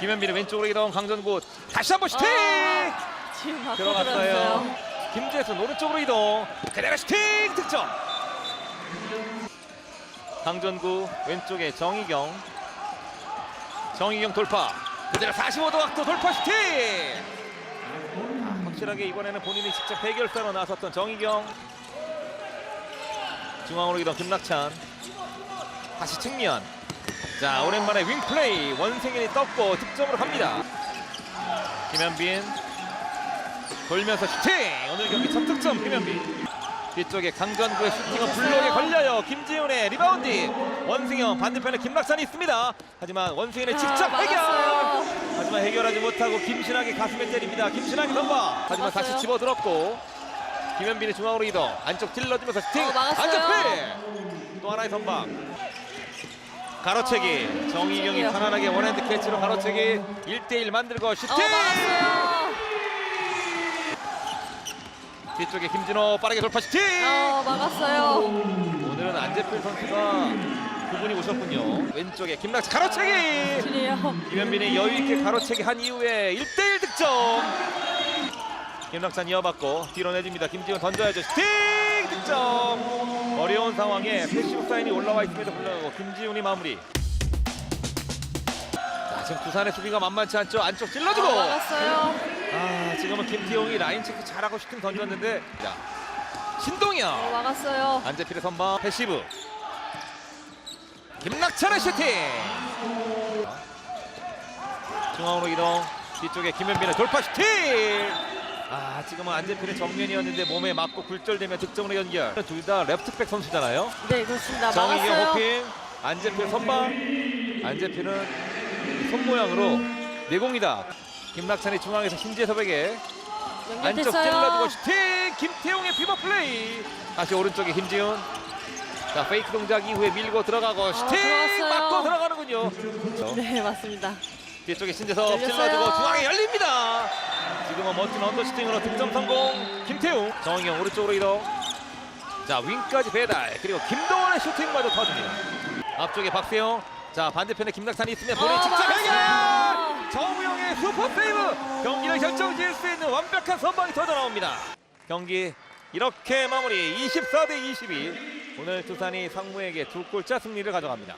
김현빈의 왼쪽으로 이동 강전구 다시 한번 슈팅! 아, 지금 맞고 들어갔어요. 들어갔어요. 김재순 오른쪽으로 이동. 그대로 슈팅! 득점! 강전구 왼쪽에 정희경. 정희경 돌파. 그대로 45도 각도 돌파 슈팅! 아, 확실하게 이번에는 본인이 직접 해결사로 나섰던 정희경. 중앙으로 이동 김낙찬. 다시 측면 자 오랜만에 윙플레이. 원생현이 떴고 득점으로 갑니다. 김현빈 돌면서 슈팅! 오늘 경기 첫 득점 김현빈. 뒤쪽에 강전구의 슈팅은 블록에 걸려요. 김지훈의 리바운드. 원승현 반대편에 김낙산이 있습니다. 하지만 원승현의 직접 아, 해결 막았어요. 하지만 해결하지 못하고 김신학이 가슴에 때립니다. 김신학이 선방! 하지만 다시 막았어요. 집어들었고 김현빈의 중앙으로 이동. 안쪽 찔러주면서 슈팅! 어, 막았어요. 안쪽 또 하나의 선방 가로채기. 정희경이 진짜요. 편안하게 원핸드 캐치로 가로채기. 1대1 만들고 슈팅! 어, 막았어요. 뒤쪽에 김진호 빠르게 돌파 슈팅! 어, 막았어요. 오늘은 안재필 선수가 두 분이 오셨군요. 왼쪽에 김낙지 가로채기! 진이에요. 김현빈이 여유있게 가로채기 한 이후에 1대1 득점! 김낙찬 이어받고 뒤로 내줍니다. 김지훈 던져야죠. 슈팅! 득점 어려운 상황에 패시브 사인이 올라와 있음에도 불구하고 김지훈이 마무리. 자 지금 부산의 수비가 만만치 않죠. 안쪽 찔러주고. 어, 막았어요. 아 지금은 김태용이 라인 체크 잘하고 슈팅 던졌는데 자 신동현 어, 막았어요. 안재필의 선방 패시브. 김낙찬의 슈팅. 중앙으로 이동. 뒤쪽에 김현빈의 돌파 슈팅 아 지금은 안재필의 정면이었는데 몸에 맞고 굴절되며 득점으로 연결 둘 다 레프트백 선수잖아요 네, 그렇습니다. 정희경 막았어요. 호핑 안재필 선방 안재필은 손 모양으로 내공이다 김낙찬이 중앙에서 신재섭에게 안쪽 찔러주고 연결됐어요. 슈팅 김태용의 피버 플레이 다시 오른쪽에 김지훈 자 페이크 동작 이후에 밀고 들어가고 슈팅 아, 들어갔어요. 맞고 들어가는군요. 네, 맞습니다. 뒤쪽에 신재섭 열렸어요. 찔러주고 중앙에 열립니다. 지금은 멋진 언더슈팅으로 득점 성공. 김태용 정희경 오른쪽으로 이동. 자 윙까지 배달. 그리고 김동원의 슈팅마저 터집니다. 앞쪽에 박세영 자 반대편에 김낙산이 있으면 본인 어, 직접 해결. 정우영의 슈퍼 세이브! 경기를 결정 지을 수 있는 완벽한 선방이 터져 나옵니다. 경기 이렇게 마무리. 24 대 22 오늘 두산이 상무에게 두 골차 승리를 가져갑니다